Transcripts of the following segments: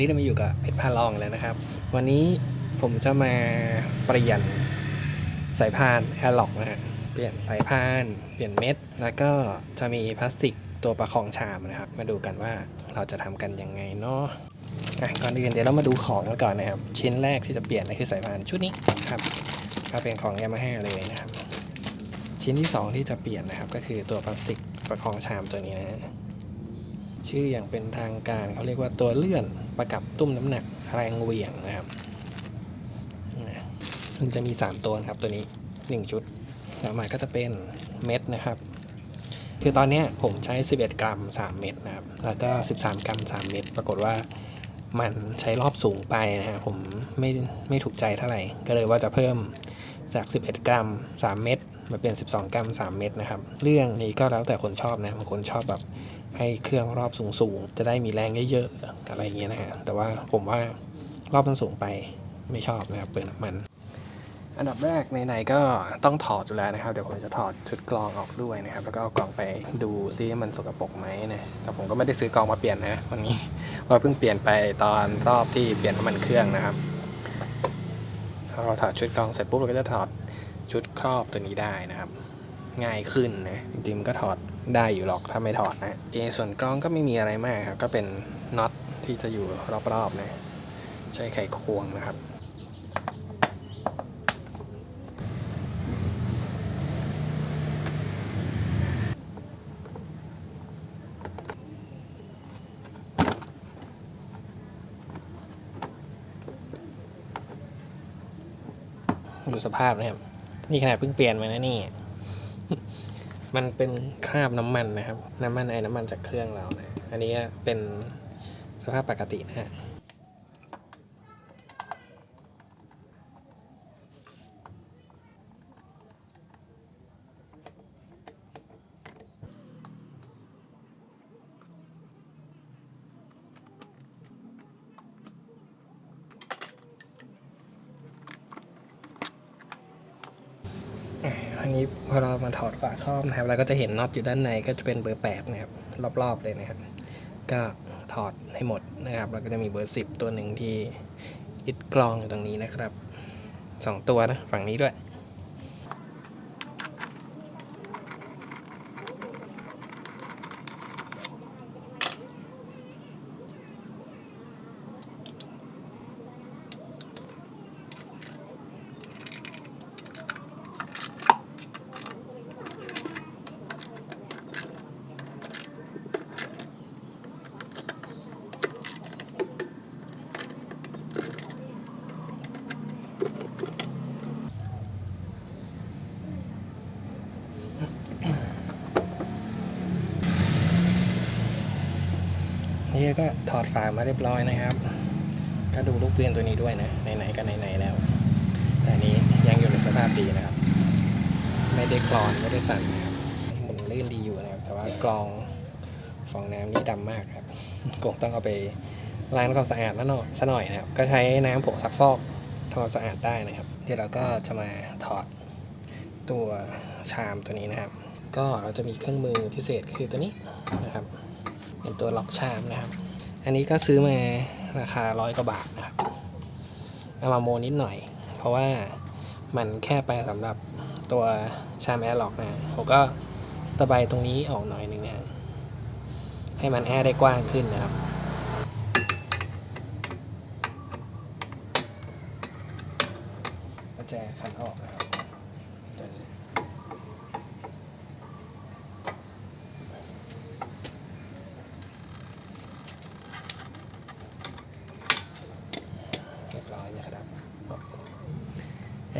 นี้เรามาอยู่กับเพชรพาลองแล้วนะครับ วันนี้ผมจะมาเปลี่ยนสายพานแอร์ล็อกนะฮะเปลี่ยนสายพานเปลี่ยนเม็ด แล้วก็จะมีพลาสติกตัวประคองชามนะครับ มาดูกันว่าเราจะทำกันยังไงเนาะอะก่อนอื่นเดี๋ยวเรามาดูของกันก่อนนะครับ ชิ้นแรกที่จะเปลี่ยนก็คือสายพานชุดนี้ครับก็เป็นของยามาฮ่าเลยนะครับ ชิ้นที่ 2 ที่จะเปลี่ยนนะครับ ก็คือตัวพลาสติกประคองชามตัวนี้นะฮะ ชื่ออย่างเป็นทางการเขาเรียกว่าตัวเลื่อนประกับตุ้มน้ำหนักแรงเหวี่ยงนะครับมันจะมี 3 ตัวครับตัวนี้ 1 ชุดต่อมาก็จะเป็นเม็ดนะครับ คือตอนนี้ผมใช้ 11 กรัม 3 เม็ดนะครับ แล้วก็ 13 กรัม 3 เม็ดปรากฏว่ามันใช้รอบสูงไปนะฮะผมไม่ไม่ถูกใจเท่าไหร่ ก็เลยว่าจะเพิ่มจาก 11 กรัม 3 เม็ด มาเป็น 12 กรัม 3 เม็ดนะครับ เรื่องนี้ก็แล้วแต่คนชอบนะบางคนชอบแบบให้เครื่องรอบสูงๆ จะได้มีแรงเยอะๆ อะไรอย่างเงี้ยนะฮะ แต่ว่าผมว่ารอบมันสูงไปไม่ชอบนะครับเปลืองน้ำมัน อันดับแรกไหนๆก็ต้องถอดอยู่แล้วนะครับ เดี๋ยวผมจะถอดชุดกรองออกด้วยนะครับ แล้วก็เอากรองไปดูซิว่ามันสกปรกไหมนะ แต่ผมก็ไม่ได้ซื้อกรองมาเปลี่ยนนะวันนี้เพราเพิ่งเปลี่ยนไปตอนรอบที่เปลี่ยนน้ำมันเครื่องนะครับพอเราถอดชุดกรองเสร็จปุ๊บเราก็จะถอด ชุดครอบตัวนี้ได้นะครับ ง่ายขึ้นนะจริงๆมันก็ถอดได้อยู่หรอกถ้าไม่ถอดนะเอส่วนกรองก็ไม่มีอะไรมากครับก็เป็นน็อตที่จะอยู่รอบๆนะใช้ไขควงนะครับดูสภาพนะครับ นี่ขนาดเพิ่งเปลี่ยนมานะนี่ มันเป็นคราบน้ำมันนะครับ น้ำมันไอ้น้ำมันจากเครื่องเรานะ อันนี้เป็นสภาพปกตินะฮะ อั นนี้พอเรามาถอดฝาครอบนะครับเราก็จะเห็นน็อตอยู่ด้านในก็จะเป็นเบอร์8นะครับรอบๆเลยนะครับ ก็ถอดให้หมดนะครับแล้วก็จะมีเบอร์ 10 ตัวหนึ่งที่ยึดกรองอยู่ตรงนี้นะครับสองตัวนะฝั่งนี้ด้วย นี่ก็ถอดฝามาเรียบร้อยนะครับ ก็ดูลูกเปลี่ยนตัวนี้ด้วยนะไหนๆก็ไหนๆแล้ว แต่นี้ยังอยู่ในสภาพดีนะครับ ไม่ได้กรอนไม่ได้สั่นนะครับมุนลื่นดีอยู่นะครับ แต่ว่ากรองฟองน้ำนี่ดำมากครับคงต้องเอาไปล้างทำความสะอาดนั่นหน่อยซะหน่อยนะครับ ก็ใช้น้ำผงซักฟอกทำความสะอาดได้นะครับ เดี๋ยวเราก็จะมาถอดตัวชามตัวนี้นะครับ ก็เราจะมีเครื่องมือพิเศษคือตัวนี้นะครับ เป็นตัวล็อกชามนะครับ อันนี้ก็ซื้อมาราคาร้อยกว่าบาทนะครับเอามาโมนิดหน่อย เพราะว่ามันแค่ไปสำหรับตัวชามแอร์ล็อกนะผมก็ตะไบตรงนี้ออกหน่อยหนึ่งนะให้มันแอร์ได้กว้างขึ้นนะครับก็จะขันออกนะครับตัวนี้ เรียบร้อยนะครับ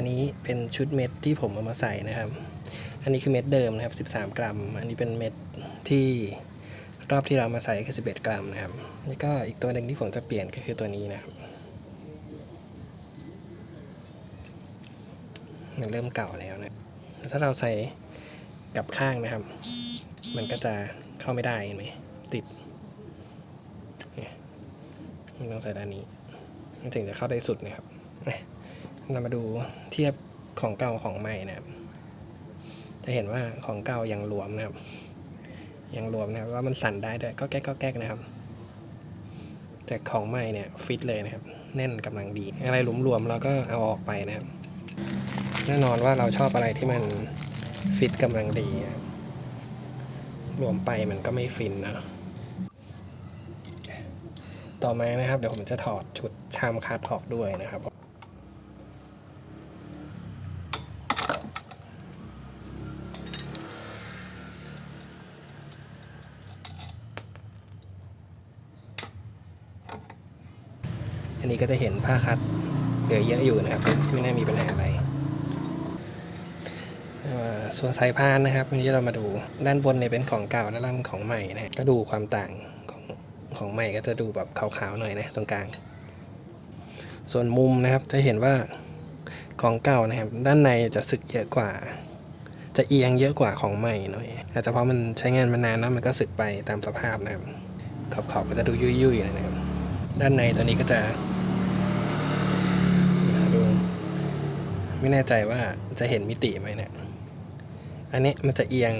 อันนี้เป็นชุดเม็ดที่ผมเอามาใส่นะครับ อันนี้คือเม็ดเดิมนะครับ 13 กรัม อันนี้เป็นเม็ดที่รอบที่เรามาใส่คือ 11 กรัมนะครับ แล้วก็อีกตัวหนึ่งที่ผมจะเปลี่ยนก็คือตัวนี้นะครับมันเริ่มเก่าแล้วนะ ถ้าเราใส่กับข้างนะครับ มันก็จะเข้าไม่ได้เห็นไหมติดนี่ยมันต้องใส่ด้านนี้ มันถึงจะเข้าได้สุดนะครับอ่ เรามาดูเทียบของเก่าของใหม่นะครับ จะเห็นว่าของเก่ายังรวมนะครับ ยังรวมนะครับว่ามันสั่นได้ด้วยก็แก๊กก็แก๊กนะครับ แต่ของใหม่เนี่ยฟิตเลยนะครับ แน่นกำลังดี อะไรหลวมๆเราก็เอาออกไปนะครับ แน่นอนว่าเราชอบอะไรที่มันฟิตกำลังดีนะครับรวมไปมันก็ไม่ฟินนะต่อมานะครับ เดี๋ยวผมจะถอดชุดชามคัดออกด้วยนะครับ อันนี้ก็จะเห็น ผ้าคัดเหลือเยอะอยู่นะครับ ไม่น่ามีปัญหาอะไรส่วนสายพานนะครับวันนี้เรามาดูด้านบนเนี่ยเป็นของเก่าด้านล่างของใหม่นะก็ดูความต่างของของใหม่ก็จะดูแบบขาวๆหน่อยนะตรงกลาง ส่วนมุมนะครับจะเห็นว่าของเก่านะครับ ด้านในจะสึกเยอะกว่า จะเอียงเยอะกว่าของใหม่หน่อยอาจจะเพราะมันใช้งานมานานแล้วมันก็สึกไปตามสภาพนะครับขอบๆก็จะดูยุ่ยๆหน่อยนะครับ ด้านในตัวนี้ก็จะ ไม่แน่ใจว่าจะเห็นมิติไหมเนี่ย อันนี้มันจะเอียง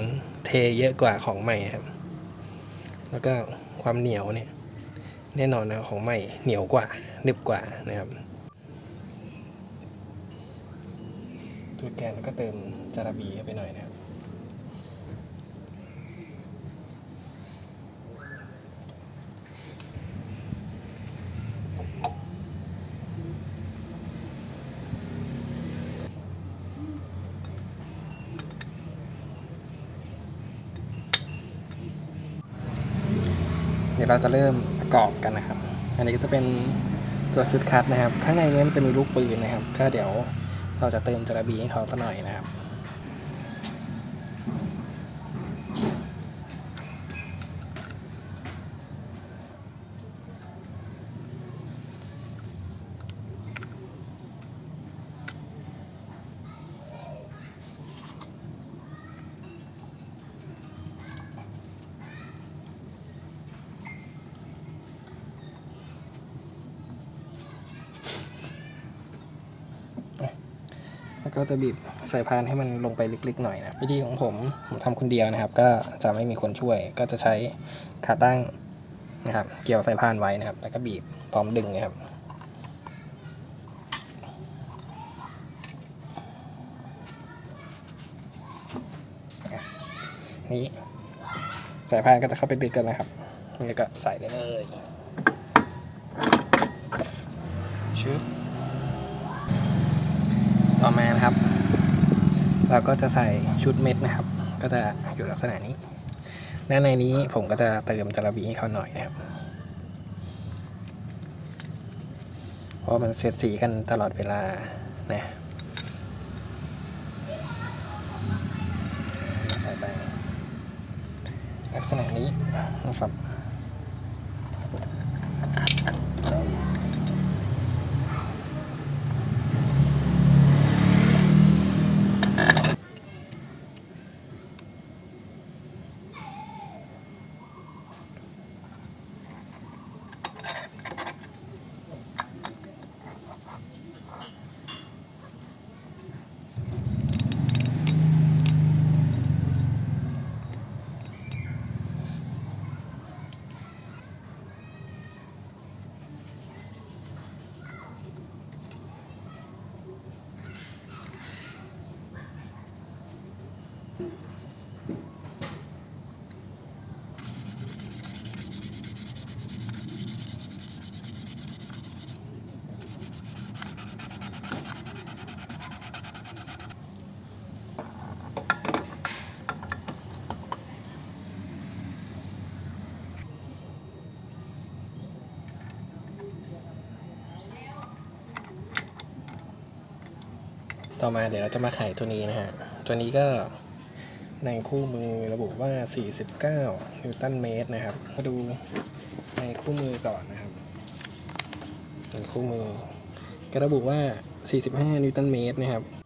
เทเยอะกว่าของใหม่ครับ แล้วก็ความเหนียวเนี่ย แน่นอนนะของใหม่เหนียวกว่าหนึบกว่านะครับ ตัวแกนก็เติมจาระบีเข้าไปหน่อยนะครับ เราจะเริ่มประกอบกันนะครับ อันนี้ก็จะเป็นตัวชุดคัดนะครับ ข้างในนี้มันจะมีลูกปืนนะครับ ก็เดี๋ยวเราจะเติมจระบีให้เขาสักหน่อยนะครับ แล้วก็จะบีบใส่พานให้มันลงไปลึกๆหน่อยนะวิธีของผมผมทำคนเดียวนะครับ ก็จะไม่มีคนช่วย ก็จะใช้ขาตั้งนะครับ เกี่ยวใส่พานไว้นะครับ แล้วก็บีบพร้อมดึงนะครับนี้สายพานก็จะเข้าไปดึงกันนะครับนี่ก็ใส่ได้เลยชึบ ต่อมานะครับ เราก็จะใส่ชุดเม็ดนะครับ ก็จะอยู่ลักษณะนี้ ด้านในนี้ผมก็จะเติมจาระบีให้เขาหน่อยนะครับ เพราะมันเสียดสีกันตลอดเวลานะใส่ไปลักษณะนี้นะครับ อมาเดี๋ยวเราจะมาไขตัวนี้นะฮะ ตัวนี้ก็ในคู่มือระบุว่า 49 นิวตันเมตรนะครับ มาดูในคู่มือก่อนนะครับในคู่มือ ก็ระบุว่า 45 นิวตันเมตรนะครับ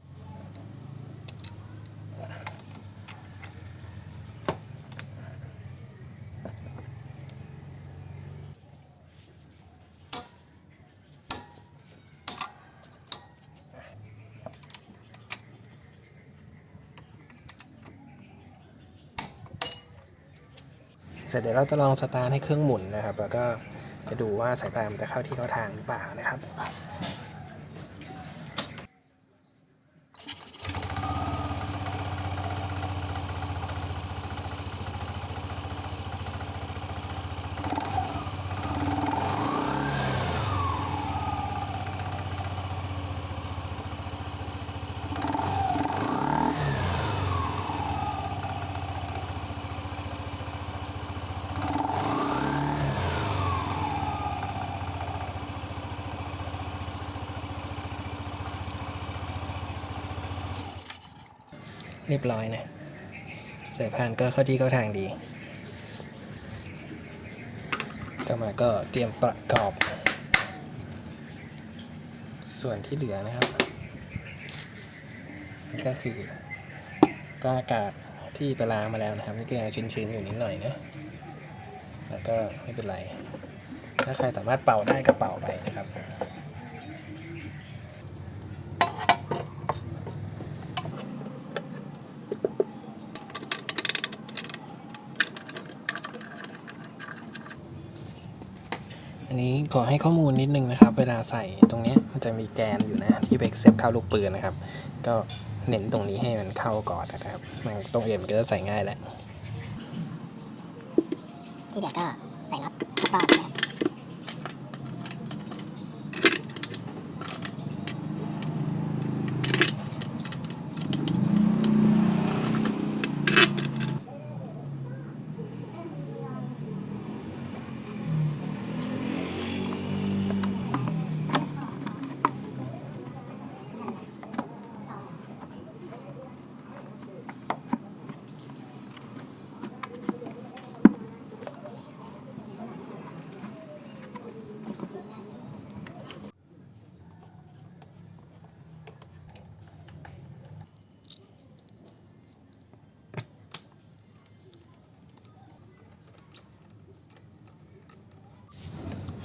เสร็จเดี๋ยวเราจะลองสตาร์ทให้เครื่องหมุนนะครับ แล้วก็จะดูว่าสายพานมันจะเข้าที่เข้าทางหรือเปล่านะครับ เรียบร้อยนะสายพานก็เข้าที่เข้าทางดี ต่อมาก็เตรียมประกอบ ส่วนที่เหลือนะครับนี่ก็คือก็อากาศที่ไปล้างมาแล้วนะครับ นี่ก็ยังชื้นๆอยู่นิดหน่อยนะแล้วก็ไม่เป็นไร ถ้าใครสามารถเป่าได้ก็เป่าไปนะครับ อั นนี้ขอให้ข้อมูลนิดนึงนะครับ เวลาใส่ตรงนี้มันจะมีแกนอยู่นะที่ไปเสียบเข้าลูกปืนนะครับ ก็เน้นตรงนี้ให้มันเข้าก่อนนะครับมันตรงเอ็มันก็จะใส่ง่ายแหละที่เด็กก็ใส่น็อตรอบๆนะครับ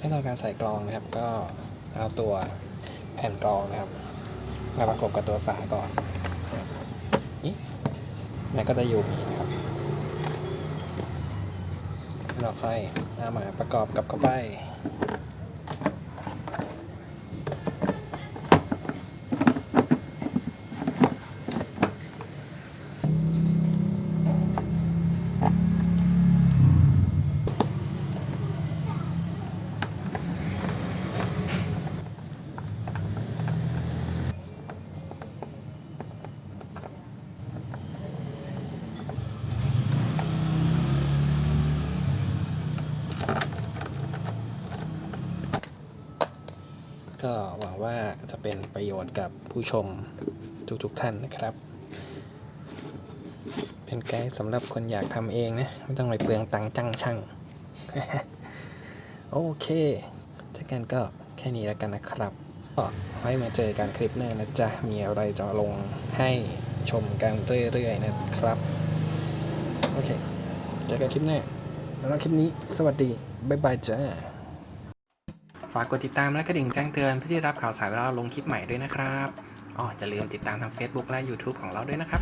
ขั้ นตอนการใส่กรองนะครับ ก็เอาตัวแผ่นกรองนะครับมาประกบกับตัวฝาก่อนนี่มันก็จะอยู่นี่นะครับ เราค่อยเอามาประกอบกับเข้าไป ก็ห ว่าจะเป็นประโยชน์กับผู้ชมทุกๆท่านนะครับ เป็นไกด์สำหรับคนอยากทำเองนะ ไม่ต้องไปเปลืองตังค์จ้างช่าง โอเคถ้ากันก็แค่นี้แล้วกันนะครับก็ไว้มาเจอกันคลิปหน้านะจ๊ะ มีอะไรจะลงให้ชมกันเรื่อยๆนะครับ โอเค เจอกันคลิปหน้าสำหรับคลิปนี้สวัสดี บ๊ายบายจ้า ฝากกดติดตามและกระดิ่งแจ้งเตือนเพื่อที่จะรับข่าวสารเวลาเราลงคลิปใหม่ด้วยนะครับอ๋ออย่าลืมติดตามทาง Facebook และ YouTube ของเราด้วยนะครับ